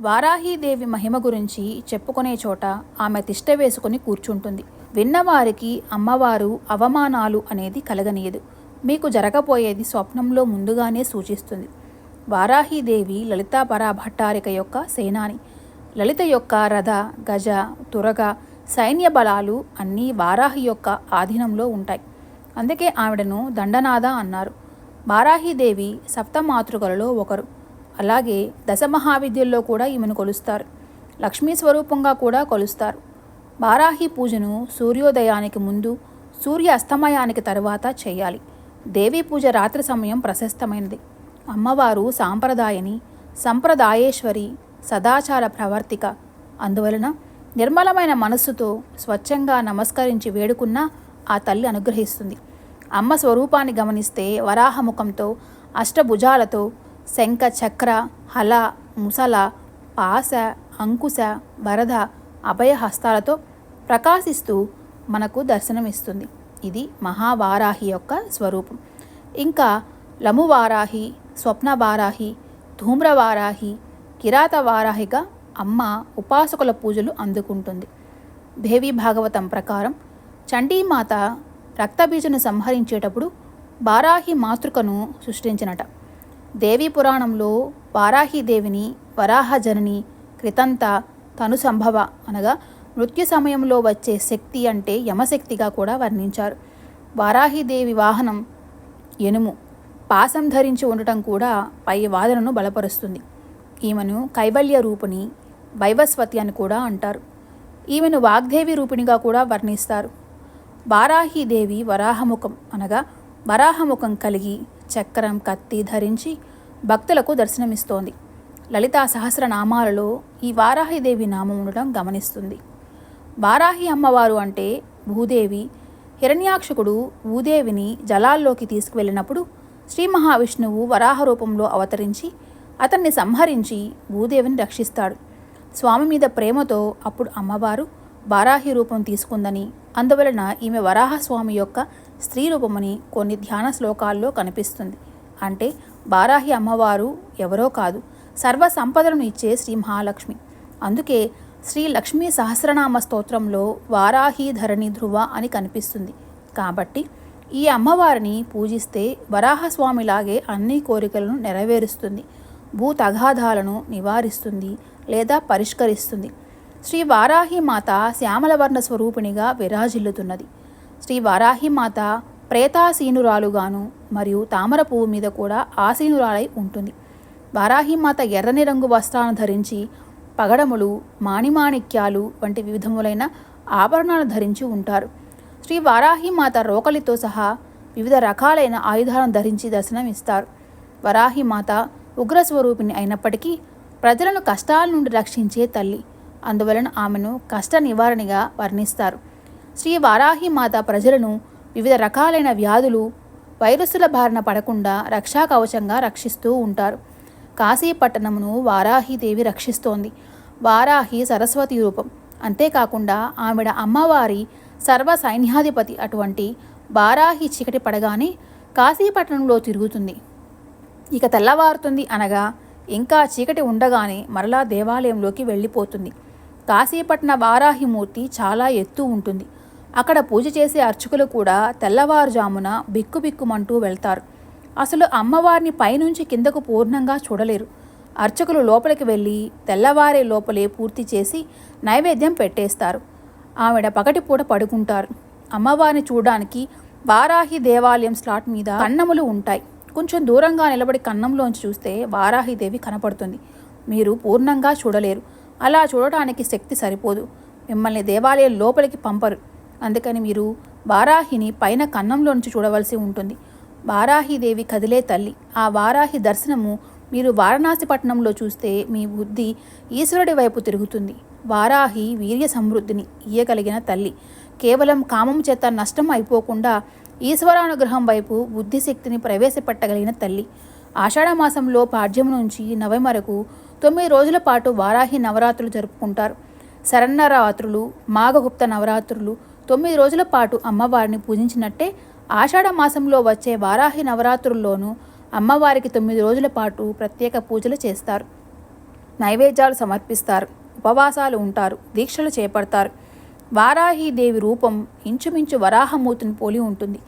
వారాహీదేవి మహిమ గురించి చెప్పుకునే చోట ఆమె తిష్ట వేసుకుని కూర్చుంటుంది. విన్నవారికి అమ్మవారు అవమానాలు అనేది కలగనీయదు. మీకు జరగబోయేది స్వప్నంలో ముందుగానే సూచిస్తుంది. వారాహీదేవి లలితాపరా భట్టారిక యొక్క సేనాని. లలిత యొక్క రథ గజ తురగ సైన్య బలాలు అన్నీ వారాహి యొక్క ఆధీనంలో ఉంటాయి. అందుకే ఆవిడను దండనాథ అన్నారు. వారాహీదేవి సప్తమాతృకలలో ఒకరు. అలాగే దశమహావిద్యల్లో కూడా ఈమెను కొలుస్తారు. లక్ష్మీ స్వరూపంగా కూడా కొలుస్తారు. వారాహి పూజను సూర్యోదయానికి ముందు సూర్య అస్తమయానికి తరువాత చేయాలి. దేవీ పూజ రాత్రి సమయం ప్రశస్తమైనది. అమ్మవారు సాంప్రదాయని సంప్రదాయేశ్వరి సదాచార ప్రవర్తిక. అందువలన నిర్మలమైన మనస్సుతో స్వచ్ఛంగా నమస్కరించి వేడుకున్నా ఆ తల్లి అనుగ్రహిస్తుంది. అమ్మ స్వరూపాన్ని గమనిస్తే వరాహముఖంతో అష్టభుజాలతో శంఖ చక్ర హల ముసల పాస అంకుశ వరద అభయ హస్తాలతో ప్రకాశిస్తూ మనకు దర్శనమిస్తుంది. ఇది మహావారాహి యొక్క స్వరూపం. ఇంకా లమువారాహి స్వప్నవారాహి ధూమ్రవారాహి కిరాతవారాహిగా అమ్మ ఉపాసకుల పూజలు అందుకుంటుంది. దేవి భాగవతం ప్రకారం చండీమాత రక్తబీజను సంహరించేటప్పుడు వారాహి మాతృకను సృష్టించినట. దేవి పురాణంలో వారాహిదేవిని వరాహజనని కృతంత తను సంభవ అనగా మృత్యు సమయంలో వచ్చే శక్తి అంటే యమశక్తిగా కూడా వర్ణించారు. వారాహిదేవి వాహనం ఎనుము పాసం ధరించి ఉండటం కూడా పై వాదనను బలపరుస్తుంది. ఈమెను కైవల్య రూపిణి వైవస్వతి అని కూడా అంటారు. ఈమెను వాగ్దేవి రూపిణిగా కూడా వర్ణిస్తారు. వారాహిదేవి వరాహముఖం అనగా వరాహముఖం కలిగి చక్రం కత్తి ధరించి భక్తులకు దర్శనమిస్తోంది. లలితా సహస్రనామాలలో ఈ వారాహిదేవి నామం ఉండడం గమనిస్తుంది. వారాహి అమ్మవారు అంటే భూదేవి. హిరణ్యాక్షకుడు భూదేవిని జలాల్లోకి తీసుకువెళ్ళినప్పుడు శ్రీ మహావిష్ణువు వరాహ రూపంలో అవతరించి అతన్ని సంహరించి భూదేవిని రక్షిస్తాడు. స్వామి మీద ప్రేమతో అప్పుడు అమ్మవారు వారాహి రూపం తీసుకుందని అందువలన ఈమె వరాహస్వామి యొక్క స్త్రీ రూపమని కొన్ని ధ్యాన శ్లోకాల్లో కనిపిస్తుంది. అంటే వారాహి అమ్మవారు ఎవరో కాదు సర్వ సంపదలను ఇచ్చే శ్రీ మహాలక్ష్మి. అందుకే శ్రీ లక్ష్మీ సహస్రనామ స్తోత్రంలో వారాహి ధరణి ధ్రువ అని కనిపిస్తుంది. కాబట్టి ఈ అమ్మవారిని పూజిస్తే వరాహస్వామిలాగే అన్ని కోరికలను నెరవేరుస్తుంది. భూతగాధాలను నివారిస్తుంది లేదా పరిష్కరిస్తుంది. శ్రీ వారాహిమాత శ్యామలవర్ణ స్వరూపిణిగా విరాజిల్లుతున్నది. శ్రీ వారాహిమాత ప్రేతాసీనురాలుగాను మరియు తామర పువ్వు మీద కూడా ఆసీనురాలై ఉంటుంది. వారాహిమాత ఎర్రని రంగు వస్త్రాలను ధరించి పగడములు మాణిమాణిక్యాలు వంటి వివిధములైన ఆభరణాలు ధరించి ఉంటారు. శ్రీ వారాహిమాత రోకలితో సహా వివిధ రకాలైన ఆయుధాలను ధరించి దర్శనమిస్తారు. వరాహిమాత ఉగ్రస్వరూపిణి అయినప్పటికీ ప్రజలను కష్టాల నుండి రక్షించే తల్లి. అందువలన ఆమెను కష్ట నివారణగా వర్ణిస్తారు. శ్రీ వారాహిమాత ప్రజలను వివిధ రకాలైన వ్యాధులు వైరస్సుల బారిన పడకుండా రక్షా కవచంగా రక్షిస్తూ ఉంటారు. కాశీపట్టణమును వారాహిదేవి రక్షిస్తోంది. వారాహి సరస్వతి రూపం. అంతేకాకుండా ఆవిడ అమ్మవారి సర్వ సైన్యాధిపతి అటువంటి వారాహి చీకటి పడగానే కాశీపట్టణంలో తిరుగుతుంది. ఇక తెల్లవారుతుంది అనగా ఇంకా చీకటి ఉండగానే మరలా దేవాలయంలోకి వెళ్ళిపోతుంది. కాశీపట్న వారాహిమూర్తి చాలా ఎత్తు ఉంటుంది. అక్కడ పూజ చేసే అర్చకులు కూడా తెల్లవారుజామున బిక్కుబిక్కుమంటూ వెళ్తారు. అసలు అమ్మవారిని పైనుంచి కిందకు పూర్ణంగా చూడలేరు. అర్చకులు లోపలికి వెళ్ళి తెల్లవారే లోపలే పూర్తి చేసి నైవేద్యం పెట్టేస్తారు. ఆవిడ పగటిపూట పడుకుంటారు. అమ్మవారిని చూడడానికి వారాహి దేవాలయం స్లాట్ మీద కన్నములు ఉంటాయి. కొంచెం దూరంగా నిలబడి కన్నంలోంచి చూస్తే వారాహిదేవి కనపడుతుంది. మీరు పూర్ణంగా చూడలేరు. అలా చూడటానికి శక్తి సరిపోదు. మిమ్మల్ని దేవాలయం లోపలికి పంపరు. అందుకని మీరు వారాహిని పైన కన్నంలో నుంచి చూడవలసి ఉంటుంది. వారాహిదేవి కదిలే తల్లి. ఆ వారాహి దర్శనము మీరు వారణాసి పట్టణంలో చూస్తే మీ బుద్ధి ఈశ్వరుడి వైపు తిరుగుతుంది. వారాహి వీర్య సమృద్ధిని ఇయ్యగలిగిన తల్లి. కేవలం కామం చేత నష్టం అయిపోకుండా ఈశ్వరానుగ్రహం వైపు బుద్ధిశక్తిని ప్రవేశపెట్టగలిగిన తల్లి. ఆషాఢమాసంలో పాడ్యం నుంచి నవమి వరకు తొమ్మిది రోజుల పాటు వారాహి నవరాత్రులు జరుపుకుంటారు. శరన్నరాత్రులు మాఘగుప్త నవరాత్రులు తొమ్మిది రోజుల పాటు అమ్మవారిని పూజించినట్టే ఆషాఢ మాసంలో వచ్చే వారాహి నవరాత్రుల్లోనూ అమ్మవారికి తొమ్మిది రోజుల పాటు ప్రత్యేక పూజలు చేస్తారు. నైవేద్యాలు సమర్పిస్తారు ఉపవాసాలు ఉంటారు దీక్షలు చేపడతారు. వారాహీదేవి రూపం ఇంచుమించు వరాహమూర్తిని పోలి ఉంటుంది.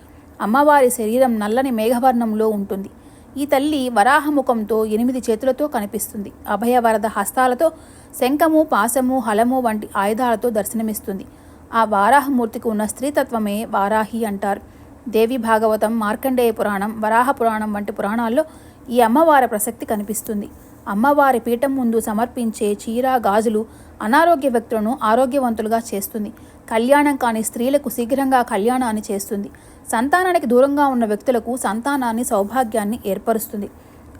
అమ్మవారి శరీరం నల్లని మేఘవర్ణంలో ఉంటుంది. ఈ తల్లి వరాహముఖంతో ఎనిమిది చేతులతో కనిపిస్తుంది. అభయవరద హస్తాలతో శంఖము పాశము హలము వంటి ఆయుధాలతో దర్శనమిస్తుంది. ఆ వారాహమూర్తికి ఉన్న స్త్రీతత్వమే వారాహి అంటారు. దేవి భాగవతం మార్కండేయ పురాణం వరాహ పురాణం వంటి పురాణాల్లో ఈ అమ్మవారి ప్రసక్తి కనిపిస్తుంది. అమ్మవారి పీఠం ముందు సమర్పించే చీర గాజులు అనారోగ్య వ్యక్తులను ఆరోగ్యవంతులుగా చేస్తుంది. కళ్యాణం కాని స్త్రీలకు శీఘ్రంగా కళ్యాణాన్ని చేస్తుంది. సంతానానికి దూరంగా ఉన్న వ్యక్తులకు సంతానాన్ని సౌభాగ్యాన్ని ఏర్పరుస్తుంది.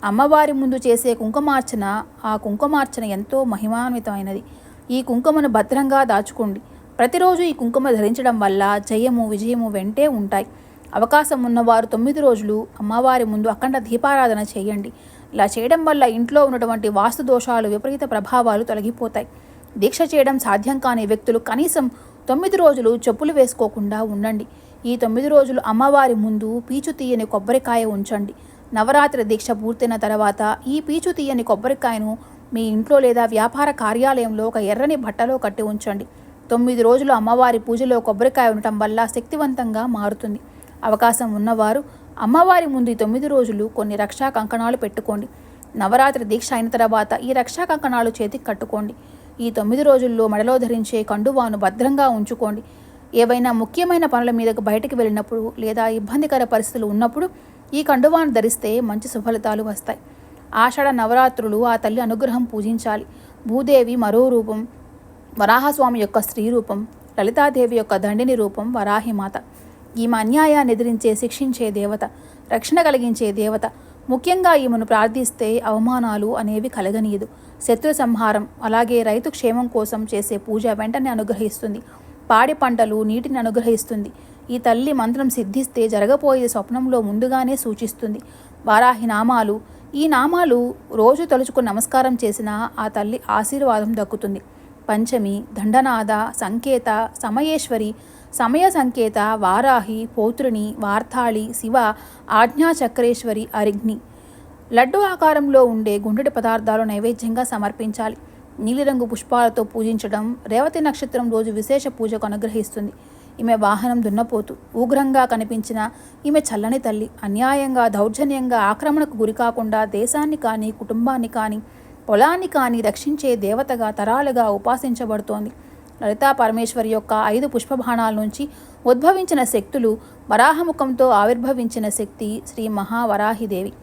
అమ్మవారి ముందు చేసే కుంకుమార్చన ఆ కుంకుమార్చన ఎంతో మహిమాన్వితమైనది. ఈ కుంకుమను భద్రంగా దాచుకోండి. ప్రతిరోజు ఈ కుంకుమ ధరించడం వల్ల జయము విజయము వెంటే ఉంటాయి. అవకాశం ఉన్నవారు తొమ్మిది రోజులు అమ్మవారి ముందు అఖండ దీపారాధన చేయండి. ఇలా చేయడం వల్ల ఇంట్లో ఉన్నటువంటి వాస్తు దోషాలు విపరీత ప్రభావాలు తొలగిపోతాయి. దీక్ష చేయడం సాధ్యం కాని వ్యక్తులు కనీసం తొమ్మిది రోజులు చెప్పులు వేసుకోకుండా ఉండండి. ఈ తొమ్మిది రోజులు అమ్మవారి ముందు పీచు తీయని కొబ్బరికాయ ఉంచండి. నవరాత్రి దీక్ష పూర్తయిన తర్వాత ఈ పీచు తీయని కొబ్బరికాయను మీ ఇంట్లో లేదా వ్యాపార కార్యాలయంలో ఒక ఎర్రని బట్టలో కట్టి ఉంచండి. తొమ్మిది రోజులు అమ్మవారి పూజలో కొబ్బరికాయ ఉండటం వల్ల శక్తివంతంగా మారుతుంది. అవకాశం ఉన్నవారు అమ్మవారి ముందు ఈ తొమ్మిది రోజులు కొన్ని రక్షా కంకణాలు పెట్టుకోండి. నవరాత్రి దీక్ష అయిన తర్వాత ఈ రక్షా కంకణాలు చేతికి కట్టుకోండి. ఈ తొమ్మిది రోజుల్లో మెడలో ధరించే కండువాను భద్రంగా ఉంచుకోండి. ఏవైనా ముఖ్యమైన పనుల మీదకు బయటకు వెళ్ళినప్పుడు లేదా ఇబ్బందికర పరిస్థితులు ఉన్నప్పుడు ఈ కండువాను ధరిస్తే మంచి సుఫలితాలు వస్తాయి. ఆషాఢ నవరాత్రులు ఆ తల్లి అనుగ్రహం పూజించాలి. భూదేవి మరో రూపం వరాహస్వామి యొక్క స్త్రీ రూపం లలితాదేవి యొక్క దండిని రూపం వరాహిమాత. ఈమె అన్యాయాన్ని ఎదిరించే శిక్షించే దేవత రక్షణ కలిగించే దేవత. ముఖ్యంగా ఈమెను ప్రార్థిస్తే అవమానాలు అనేవి కలగనీయదు. శత్రు సంహారం అలాగే రైతు క్షేమం కోసం చేసే పూజ వెంటనే అనుగ్రహిస్తుంది. పాడి పంటలు నీటిని అనుగ్రహిస్తుంది. ఈ తల్లి మంత్రం సిద్ధిస్తే జరగబోయే స్వప్నంలో ముందుగానే సూచిస్తుంది. వారాహి నామాలు. ఈ నామాలు రోజు తలుచుకుని నమస్కారం చేసినా ఆ తల్లి ఆశీర్వాదం దక్కుతుంది. పంచమి దండనాథ సంకేత సమయేశ్వరి సమయ సంకేత వారాహి పౌత్రుని వార్తాళి శివ ఆజ్ఞాచక్రేశ్వరి అరిగ్ని లడ్డు ఆకారంలో ఉండే గుండెడి పదార్థాలు నైవేద్యంగా సమర్పించాలి. నీలిరంగు పుష్పాలతో పూజించడం రేవతి నక్షత్రం రోజు విశేష పూజకు అనుగ్రహిస్తుంది. ఈమె వాహనం దున్నపోతు ఉగ్రంగా కనిపించిన ఈమె చల్లని తల్లి అన్యాయంగా దౌర్జన్యంగా ఆక్రమణకు గురికాకుండా దేశాన్ని కానీ కుటుంబాన్ని కానీ పొలాన్ని కానీ రక్షించే దేవతగా తరాలుగా ఉపాసించబడుతోంది. లలితా పరమేశ్వరి యొక్క ఐదు పుష్పబాణాల నుంచి ఉద్భవించిన శక్తులు వరాహముఖంతో ఆవిర్భవించిన శక్తి శ్రీ మహావరాహిదేవి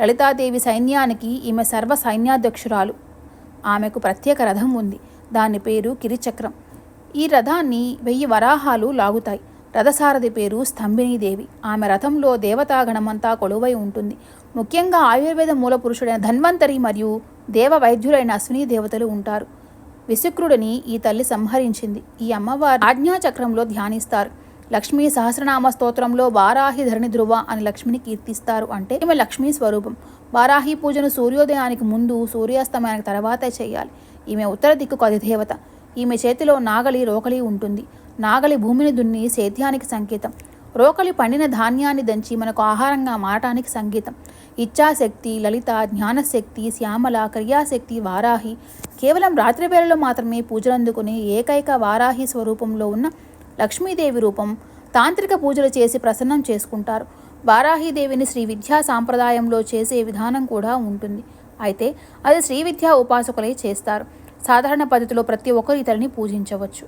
లలితాదేవి సైన్యానికి ఈమె సర్వ సైన్యాధ్యక్షురాలు. ఆమెకు ప్రత్యేక రథం ఉంది. దాని పేరు కిరిచక్రం ఈ రథాన్ని వెయ్యి వరాహాలు లాగుతాయి. రథసారథి పేరు స్తంభినీదేవి ఆమె రథంలో దేవతాగణమంతా కొలువై ఉంటుంది. ముఖ్యంగా ఆయుర్వేద మూల పురుషుడైన ధన్వంతరి మరియు దేవ వైద్యులైన అశ్విని దేవతలు ఉంటారు. విశుక్రుడిని ఈ తల్లి సంహరించింది. ఈ అమ్మవారి ఆజ్ఞాచక్రంలో ధ్యానిస్తారు. లక్ష్మీ సహస్రనామ స్తోత్రంలో వారాహి ధరణి ధ్రువ అని లక్ష్మిని కీర్తిస్తారు అంటే ఈమె లక్ష్మీ స్వరూపం. వారాహి పూజను సూర్యోదయానికి ముందు సూర్యాస్తమయానికి తర్వాతే చేయాలి. ఈమె ఉత్తర దిక్కుకు అధిదేవత ఈమె చేతిలో నాగలి రోకలి ఉంటుంది. నాగలి భూమిని దున్ని సేద్యానికి సంకేతం. రోకలి పండిన ధాన్యాన్ని దంచి మనకు ఆహారంగా మారటానికి సంగీతం ఇచ్ఛాశక్తి లలిత జ్ఞానశక్తి శ్యామల క్రియాశక్తి వారాహి కేవలం రాత్రి వేళలో మాత్రమే పూజలందుకునే ఏకైక వారాహి స్వరూపంలో ఉన్న లక్ష్మీదేవి రూపం తాంత్రిక పూజలు చేసి ప్రసన్నం చేసుకుంటారు. వారాహీదేవిని శ్రీ విద్యా సాంప్రదాయంలో చేసే విధానం కూడా ఉంటుంది. అయితే అది శ్రీ విద్యా ఉపాసకులే చేస్తారు. సాధారణ పద్ధతిలో ప్రతి ఒక్కరు ఇతరిని పూజించవచ్చు.